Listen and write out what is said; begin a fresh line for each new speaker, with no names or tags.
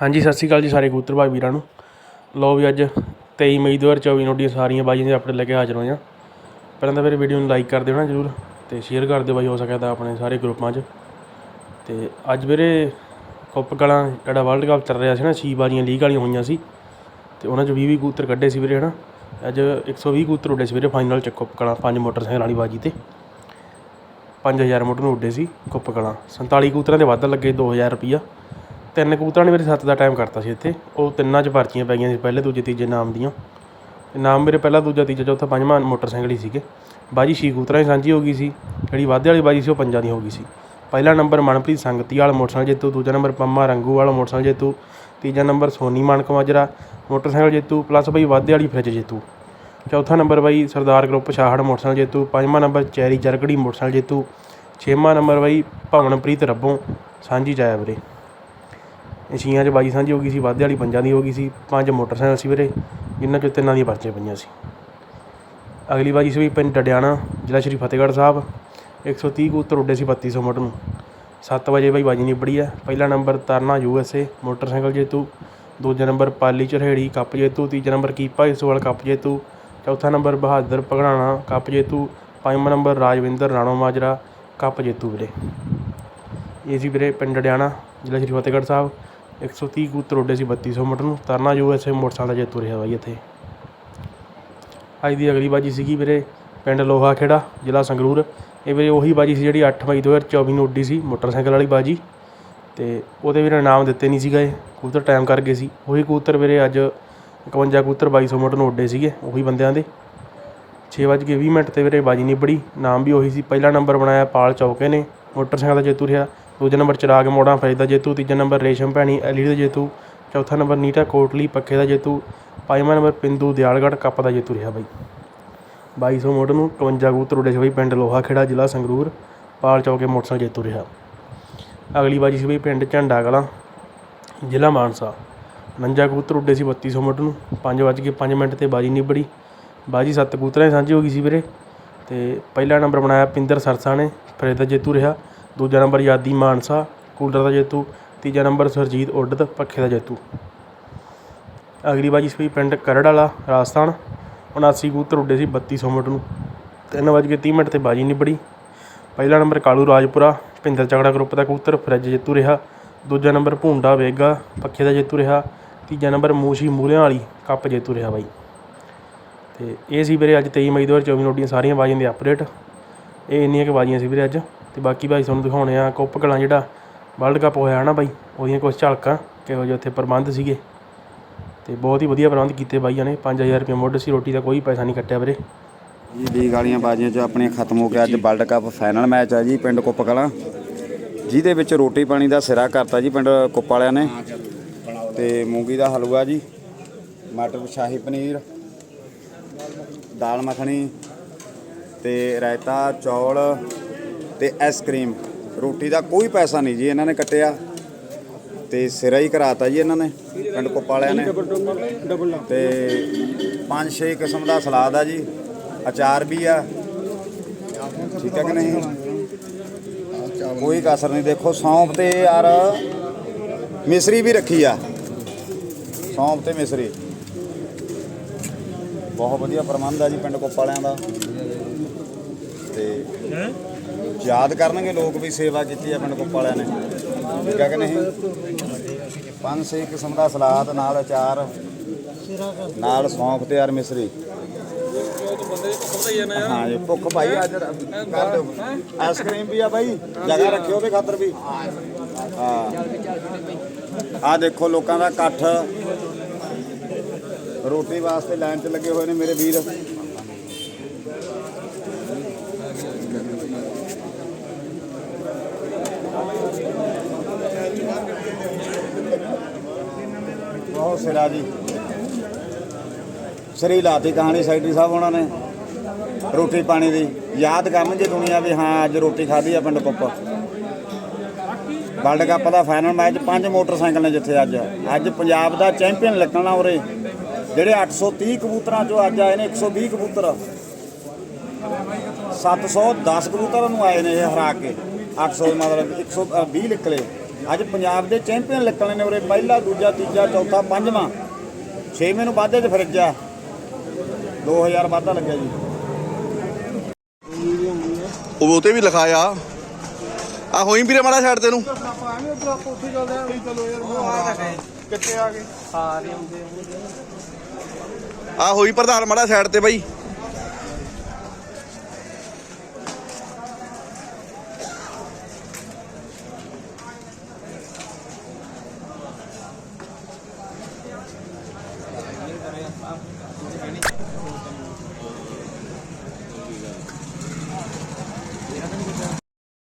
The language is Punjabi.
ਹਾਂਜੀ, ਸਤਿ ਸ਼੍ਰੀ ਅਕਾਲ ਜੀ ਸਾਰੇ ਕਬੂਤਰ ਭਾਈ ਵੀਰਾਂ ਨੂੰ। ਲਓ ਵੀ ਅੱਜ 23 ਮਈ 2024 ਨੂੰ ਡੀਆਂ ਸਾਰੀਆਂ ਬਾਜੀਆਂ ਦੇ ਆਪਣੇ ਲੈ ਕੇ ਹਾਜ਼ਰ ਹੋਏ ਹਾਂ। ਪਹਿਲਾਂ ਤਾਂ ਮੇਰੇ ਵੀਡੀਓ ਨੂੰ ਲਾਈਕ ਕਰ ਦਿਓ ਨਾ ਜਰੂਰ ਤੇ ਸ਼ੇਅਰ ਕਰ ਦਿਓ ਬਾਈ, ਹੋ ਸਕਿਆ ਤਾਂ ਆਪਣੇ ਸਾਰੇ ਗਰੁੱਪਾਂ 'ਚ। ਤੇ ਅੱਜ ਵੀਰੇ ਕੁੱਪ ਕਲਾਂ ਜਿਹੜਾ ਵਰਲਡ ਕੱਪ ਚੱਲ ਰਿਹਾ ਸੀ ਨਾ, ਛੀ ਬਾਜੀਆਂ ਲੀਗ ਵਾਲੀਆਂ ਹੋਈਆਂ ਸੀ। ਤੇ ਉਹਨਾਂ 'ਚ 20 20 ਕਬੂਤਰ ਕੱਢੇ ਸੀ ਵੀਰੇ, ਹਨਾ। ਅੱਜ 120 ਕਬੂਤਰ ਉੱਡੇ ਸੀ ਵੀਰੇ ਫਾਈਨਲ 'ਚ ਕੁੱਪ ਕਲਾਂ, ਪੰਜ ਮੋਟਰਸਾਈਕਲ ਵਾਲੀ ਬਾਜੀ ਤੇ। 5000 ਮੋਟਰ ਨੂੰ ਉੱਡੇ ਸੀ ਕੁੱਪ ਕਲਾਂ। 47 ਕਬੂਤਰਾਂ ਦੇ ਵੱਧ ਲੱਗੇ 2000 ਰੁਪਈਆ। ਤਿੰਨ ਕਬੂਤਰਾਂ ਨੇ ਮੇਰੇ ਸੱਤ ਦਾ ਟਾਈਮ ਕਰਤਾ ਸੀ ਇੱਥੇ। ਉਹ ਤਿੰਨਾਂ 'ਚ ਪਰਚੀਆਂ ਪੈ ਗਈਆਂ ਸੀ, ਪਹਿਲੇ, ਦੂਜੇ, ਤੀਜੇ ਨਾਮ ਦੀਆਂ। ਤੇ ਨਾਮ ਮੇਰੇ ਪਹਿਲਾ, ਦੂਜਾ, ਤੀਜਾ, ਚੌਥਾ, ਪੰਜਵਾਂ ਮੋਟਰਸਾਈਕਲ ਹੀ ਸੀਗੇ। ਬਾਜੀ ਛੇ ਕਬੂਤਰਾਂ ਦੀ ਸਾਂਝੀ ਹੋ ਗਈ ਸੀ। ਜਿਹੜੀ ਵਾਧੇ ਵਾਲੀ ਬਾਜੀ ਸੀ, ਉਹ ਪੰਜਾਂ ਦੀ ਹੋ ਗਈ ਸੀ। ਪਹਿਲਾ ਨੰਬਰ ਮਨਪ੍ਰੀਤ ਸੰਗਤੀ ਵਾਲਾ ਮੋਟਰਸਾਈਕਲ ਜੇਤੂ, ਦੂਜਾ ਨੰਬਰ ਪੰਮਾ ਰੰਗੂ ਵਾਲਾ ਮੋਟਰਸਾਈਕਲ ਜੇਤੂ, ਤੀਜਾ ਨੰਬਰ ਸੋਨੀ ਮਾਨਕ ਮਾਜਰਾ ਮੋਟਰਸਾਈਕਲ ਜੇਤੂ, ਪਲੱਸ ਬਈ ਵਾਧੇ ਵਾਲੀ ਫ੍ਰਿਜ ਜੇਤੂ। ਚੌਥਾ ਨੰਬਰ ਬਾਈ ਸਰਦਾਰ ਗਰੁੱਪ ਸ਼ਾਹੜ ਮੋਟਰਸਾਈਕਲ ਜੇਤੂ। ਪੰਜਵਾਂ ਨੰਬਰ ਚੈਰੀ ਜਰਗੜੀ ਮੋਟਰਸਾਈਕਲ ਜੇਤੂ। ਛੇਵਾਂ ਨੰਬਰ ਬਾਈ ਭਵਨਪ੍ਰੀਤ ਰੱਬੋਂ। ਸਾਂਝੀ ਜਾਇਆ ਵੀਰੇ। ਛੀਆਂ 'ਚ ਬਾਈ ਸਾਂਝੀ ਹੋ ਗਈ ਸੀ, ਵਾਧੇ ਵਾਲੀ ਪੰਜਾਂ ਦੀ ਹੋ ਗਈ ਸੀ, ਪੰਜ ਮੋਟਰਸਾਈਕਲ ਸੀ ਵੀਰੇ ਜਿਨ੍ਹਾਂ 'ਚੋਂ ਤਿੰਨਾਂ ਦੀਆਂ ਪਰਚੀਆਂ ਪਈਆਂ ਸੀ। ਅਗਲੀ ਵਾਰੀ ਸੀ ਵੀ ਪਿੰਡ ਡਡਿਆਣਾ, ਜ਼ਿਲ੍ਹਾ ਸ਼੍ਰੀ ਫਤਿਹਗੜ੍ਹ ਸਾਹਿਬ 130 ਕਬੂਤਰ ਉੱਡੇ ਸੀ 3200 ਮੀਟਰ ਨੂੰ। 7 ਵਜੇ ਬਾਈ ਬਾਜੀ ਨਿਬੜੀ ਹੈ ਪਹਿਲਾ ਨੰਬਰ ਤਰਨਾ ਯੂ ਐਸ ਏ, ਮੋਟਰਸਾਈਕਲ ਜੇਤੂ, ਦੂਜਾ ਨੰਬਰ ਪਾਲੀ ਚਰਹੇੜੀ ਕੱਪ ਜੇਤੂ, ਤੀਜਾ ਨੰਬਰ ਕੀਪਾ ਇਸਵਾਲ ਕੱਪ ਜੇਤੂ, ਚੌਥਾ ਨੰਬਰ ਬਹਾਦਰ ਪਗੜਾਣਾ ਕੱਪ ਜੇਤੂ, ਪੰਜਵਾਂ ਨੰਬਰ ਰਾਜਵਿੰਦਰ, ਰਾਣੋ ਮਾਜਰਾ, ਕੱਪ ਜੇਤੂ ਵੀਰੇ। ਇਹ ਸੀ ਵੀਰੇ ਪਿੰਡ ਡਿਆਣਾ ਜ਼ਿਲ੍ਹਾ ਸ਼੍ਰੀ ਫਤਿਹਗੜ੍ਹ ਸਾਹਿਬ। 130 ਕਬੂਤਰ ਉੱਡੇ ਸੀ 3200 ਮੀਟਰ ਨੂੰ। Tarna U S A motorcycle ਦਾ ਜੇਤੂ ਰਿਹਾ ਬਾਈ ਇੱਥੇ। ਅੱਜ ਦੀ ਅਗਲੀ ਬਾਜੀ ਸੀਗੀ ਵੀਰੇ ਪਿੰਡ ਲੋਹਾ ਖੇੜਾ, ਜ਼ਿਲ੍ਹਾ ਸੰਗਰੂਰ। ਇਹ ਵੀਰੇ ਉਹੀ ਬਾਜੀ ਸੀ ਜਿਹੜੀ 8 ਮਈ 2024 ਨੂੰ ਉੱਡੀ ਸੀ ਮੋਟਰਸਾਈਕਲ ਵਾਲੀ ਬਾਜੀ। ਤੇ ਉਹਦੇ ਵੀਰੇ ਨਾਮ ਦਿੱਤੇ ਨਹੀਂ ਸੀਗਾ ਇਹ ਕਬੂਤਰ ਟਾਈਮ ਕਰ ਗਏ ਸੀ। ਉਹੀ ਕਬੂਤਰ ਵੀਰੇ ਅੱਜ 51 ਕਬੂਤਰ 2200 ਮੀਟਰ ਨੂੰ ਉੱਡੇ ਸੀਗੇ, ਉਹੀ ਬੰਦਿਆਂ ਦੇ। 6:20 ਮਿੰਟ ਤੇ ਵੀਰੇ ਬਾਜੀ ਨਿਬੜੀ। ਨਾਮ ਵੀ ਉਹੀ ਸੀ, ਪਹਿਲਾ ਨੰਬਰ ਬਣਾਇਆ ਪਾਲ ਚੌਕੇ ਨੇ, ਮੋਟਰਸਾਈਕਲ ਦਾ ਜੇਤੂ ਰਿਹਾ ਦੂਜਾ ਨੰਬਰ ਚਿਰਾਗ ਮੋੜਾਂ ਫੈਜ ਦਾ ਜੇਤੂ, ਤੀਜਾ ਨੰਬਰ ਰੇਸ਼ਮ ਭੈਣੀ, ਐਲੀ ਦਾ ਜੇਤੂ, ਚੌਥਾ ਨੰਬਰ ਨੀਟਾ ਕੋਟਲੀ ਪੱਖੇ ਦਾ ਜੇਤੂ, ਪੰਜਵਾਂ ਨੰਬਰ ਪਿੰਦੂ ਦਿਆਲਗੜ੍ਹ ਕੱਪ ਦਾ ਜੇਤੂ ਰਿਹਾ ਬਾਈ। 2200 ਮੋਟਰ ਨੂੰ 52 ਕਬੂਤਰ ਉੱਡੇ ਸੀ ਬਾਈ ਪਿੰਡ ਲੋਹਾ ਖੇੜਾ ਜ਼ਿਲ੍ਹਾ ਸੰਗਰੂਰ, ਪਾਲ ਚੌਕੇ ਮੋਟਰਸਾਈਕਲ ਜੇਤੂ ਰਿਹਾ। ਅਗਲੀ ਬਾਜੀ ਸੀ ਬਈ ਪਿੰਡ ਝੰਡਾ ਕਲਾਂ ਜ਼ਿਲ੍ਹਾ ਮਾਨਸਾ। 49 ਕਬੂਤਰ ਉੱਡੇ ਸੀ 3200 ਮੋਟਰ ਨੂੰ 5:05 ਮਿੰਟ ਤੇ ਬਾਜੀ ਨਿਬੜੀ। ਬਾਜੀ ਸੱਤ ਕਬੂਤਰਾਂ ਦੀ ਸਾਂਝੀ ਹੋ ਗਈ ਸੀ ਵੀਰੇ। ਤੇ ਪਹਿਲਾ ਨੰਬਰ ਬਣਾਇਆ ਪਿੰਦਰ ਸਰਸਾ ਨੇ ਫਿਰ ਦਾ ਜੇਤੂ ਰਿਹਾ। ਦੂਜਾ ਨੰਬਰ ਯਾਦੀ ਮਾਨਸਾ, ਕੂਲਰ ਦਾ ਜੇਤੂ, ਤੀਜਾ ਨੰਬਰ ਸੁਰਜੀਤ ਉੱਡਦ, ਪੱਖੇ ਦਾ ਜੇਤੂ। ਅਗਲੀ ਬਾਜੀ ਸੀ ਪਿੰਡ ਕਰੜ ਵਾਲਾ ਰਾਜਸਥਾਨ। 79 ਕਬੂਤਰ ਉੱਡੇ ਸੀ 3200 ਮਿੰਟ ਨੂੰ। 3:30 ਮਿੰਟ ਤੇ ਬਾਜੀ ਨਿਬੜੀ। ਪਹਿਲਾ ਨੰਬਰ ਕਾਲੂ ਰਾਜਪੁਰਾ, ਭਿੰਦਰ ਚਗੜਾ ਗਰੁੱਪ ਦਾ ਕਬੂਤਰ, ਫਰਿੱਜ ਜੇਤੂ ਰਿਹਾ। ਦੂਜਾ ਨੰਬਰ ਭੂੰਡਾ ਵੇਗਾ, ਪੱਖੇ ਦਾ ਜੇਤੂ ਰਿਹਾ। ਤੀਜਾ ਨੰਬਰ ਮੂਸ਼ੀ ਮੂਲਿਆਂ ਵਾਲੀ ਕੱਪ ਜੇਤੂ ਰਿਹਾ ਬਾਈ। ਤੇ ਇਹ ਸੀ ਵੀਰੇ ਅੱਜ 23 ਮਈ 2024 ਨੂੰ ਉੱਡੀਆਂ ਸਾਰੀਆਂ ਬਾਜੀਆਂ ਦੀ ਅਪਡੇਟ ਇਹ ਇੰਨੀਆਂ ਕੁ ਬਾਜੀਆਂ ਸੀ ਵੀਰੇ ਅੱਜ। ਤੇ ਬਾਕੀ ਭਾਈ ਤੁਹਾਨੂੰ ਦਿਖਾਉਣੇ ਆ ਕੁੱਪ ਕਲਾਂ ਜਿਹੜਾ ਵਰਲਡ ਕੱਪ ਹੋਇਆ ਨਾ ਬਾਈ ਉਹਦੀਆਂ ਕੁਝ ਝਲਕਾਂ ਕਿਹੋ ਜਿਹੇ ਉੱਥੇ ਪ੍ਰਬੰਧ ਸੀਗੇ। ਤੇ ਬਹੁਤ ਹੀ ਵਧੀਆ ਪ੍ਰਬੰਧ ਕੀਤੇ ਬਾਈਆਂ ਨੇ 5000 ਰੁਪਏ ਮੁੱਢ ਸੀ, ਰੋਟੀ ਦਾ ਕੋਈ ਪੈਸਾ ਨਹੀਂ ਕੱਟਿਆ ਵੀਰੇ।
ਜੀ, ਲੀਗ ਵਾਲੀਆਂ ਬਾਜ਼ੀਆਂ 'ਚ ਆਪਣੀਆਂ ਖਤਮ ਹੋ ਗਿਆ ਅੱਜ ਵਰਲਡ ਕੱਪ ਫਾਈਨਲ ਮੈਚ ਆ ਜੀ ਪਿੰਡ ਕੁੱਪ ਕਲਾਂ। ਜਿਹਦੇ ਵਿੱਚ ਰੋਟੀ ਪਾਣੀ ਦਾ ਸਿਰਾ ਕਰਤਾ ਜੀ ਪਿੰਡ ਕੁੱਪ ਵਾਲਿਆਂ ਨੇ। ਤੇ ਮੂੰਗੀ ਦਾ ਹਲਵਾ ਜੀ, ਮਟਰ ਸ਼ਾਹੀ ਪਨੀਰ, ਦਾਲ ਮੱਖਣੀ ਤੇ ਰਾਇਤਾ, ਚੌਲ ਤੇ ਆਈਸਕ੍ਰੀਮ। ਰੋਟੀ ਦਾ ਕੋਈ ਪੈਸਾ ਨਹੀਂ ਜੀ ਇਹਨਾਂ ਨੇ ਕੱਟਿਆ। ਤੇ ਸਿਰਾ ਹੀ ਕਰਾਤਾ ਜੀ ਇਹਨਾਂ ਨੇ, ਪਿੰਡ ਕੁੱਪ ਵਾਲਿਆਂ ਨੇ। ਤੇ ਪੰਜ ਛੇ ਕਿਸਮ ਦਾ ਸਲਾਦ ਆ ਜੀ, ਅਚਾਰ ਵੀ ਆ। ਠੀਕ ਹੈ ਕਿ ਨਹੀਂ? ਕੋਈ ਕਸਰ ਨਹੀਂ, ਦੇਖੋ ਸੌਂਫ ਤੇ ਯਾਰ ਮਿਸਰੀ ਵੀ ਰੱਖੀ ਆ। ਸੌਂਫ ਤੇ ਮਿਸਰੀ। ਬਹੁਤ ਵਧੀਆ ਪ੍ਰਬੰਧ ਆ ਜੀ ਪਿੰਡ ਕੁੱਪ ਵਾਲਿਆਂ ਦਾ। ਤੇ ਯਾਦ ਕਰਨਗੇ ਲੋਕ ਵੀ ਸੇਵਾ ਕੀਤੀ ਆ ਪਿੰਡ ਕੁੱਪ ਵਾਲਿਆਂ ਨੇ। ਠੀਕ ਹੈ ਕਿ ਨਹੀਂ? ਪੰਜ ਛੇ ਕਿਸਮ ਦਾ ਸਲਾਦ, ਨਾਲ ਅਚਾਰ, ਨਾਲ ਸੌਂਫ ਤੇ ਯਾਰ ਮਿਸਰੀ ਹਾਂ ਜੀ ਭੁੱਖ ਭਾਈ ਅੱਜ। ਕਰ ਦਿਓ ਆਈਸਕ੍ਰੀਮ ਵੀ ਆ ਬਾਈ, ਜਗ੍ਹਾ ਰੱਖਿਓ ਉਹਦੇ ਖਾਤਰ ਵੀ। ਹਾਂ। ਆ ਦੇਖੋ ਲੋਕਾਂ ਦਾ ਇਕੱਠ। ਰੋਟੀ ਵਾਸਤੇ ਲਾਈਨ 'ਚ ਲੱਗੇ ਹੋਏ ਨੇ ਮੇਰੇ ਵੀਰ। ਬਹੁਤ ਸਿਰਾ ਜੀ। ਸਰੀ ਲਾਤੀ ਕਹਾਣੀ ਸੈਕਟਰੀ ਸਾਹਿਬ ਉਹਨਾਂ ਨੇ, ਰੋਟੀ ਪਾਣੀ ਦੀ। ਯਾਦ ਕਰਨ ਜੇ ਦੁਨੀਆ ਵੀ ਹਾਂ, ਅੱਜ ਰੋਟੀ ਖਾਧੀ ਆ ਪਿੰਡ ਕੁੱਪ ਵਰਲਡ ਕੱਪ ਦਾ ਫਾਈਨਲ ਮੈਚ, ਪੰਜ ਮੋਟਰਸਾਈਕਲ ਨੇ ਜਿੱਥੇ ਅੱਜ। ਅੱਜ ਪੰਜਾਬ ਦਾ ਚੈਂਪੀਅਨ ਲੱਗਣਾ ਉਰੇ। ਜਿਹੜੇ 830 ਕਬੂਤਰਾਂ ਚੋਂ ਅੱਜ ਆਏ ਨੇ 120 ਕਬੂਤਰ। 710 ਕਬੂਤਰਾਂ ਨੂੰ ਆਏ ਨੇ ਇਹ ਹਰਾ ਕੇ। 800 ਮਤਲਬ 120 ਨਿਕਲੇ। ਅੱਜ ਪੰਜਾਬ ਦੇ ਚੈਂਪੀਅਨ ਨਿਕਲਣੇ ਨੇ ਉਰੇ ਪਹਿਲਾ ਦੂਜਾ ਤੀਜਾ ਚੌਥਾ ਪੰਜਵਾਂ। ਛੇਵੇਂ ਨੂੰ ਵਾਧੇ 'ਚ ਫਰਿੱਜ ਆ 2000 ਵਾਧਾ ਲੱਗਿਆ ਜੀ।
ਉਹ ਉਤੇ ਵੀ ਲਿਖਾਇਆ। ਆ ਹੋਈ ਵੀਰੇ ਮਾੜਾ ਸਾਈਡ ਤੇ ਨੂੰ
ਕਿੱਥੇ ਆ ਗਏ
ਆ। ਹੋਈ ਪ੍ਰਧਾਨ ਮਾੜਾ ਸਾਈਡ ਤੇ ਬਾਈ।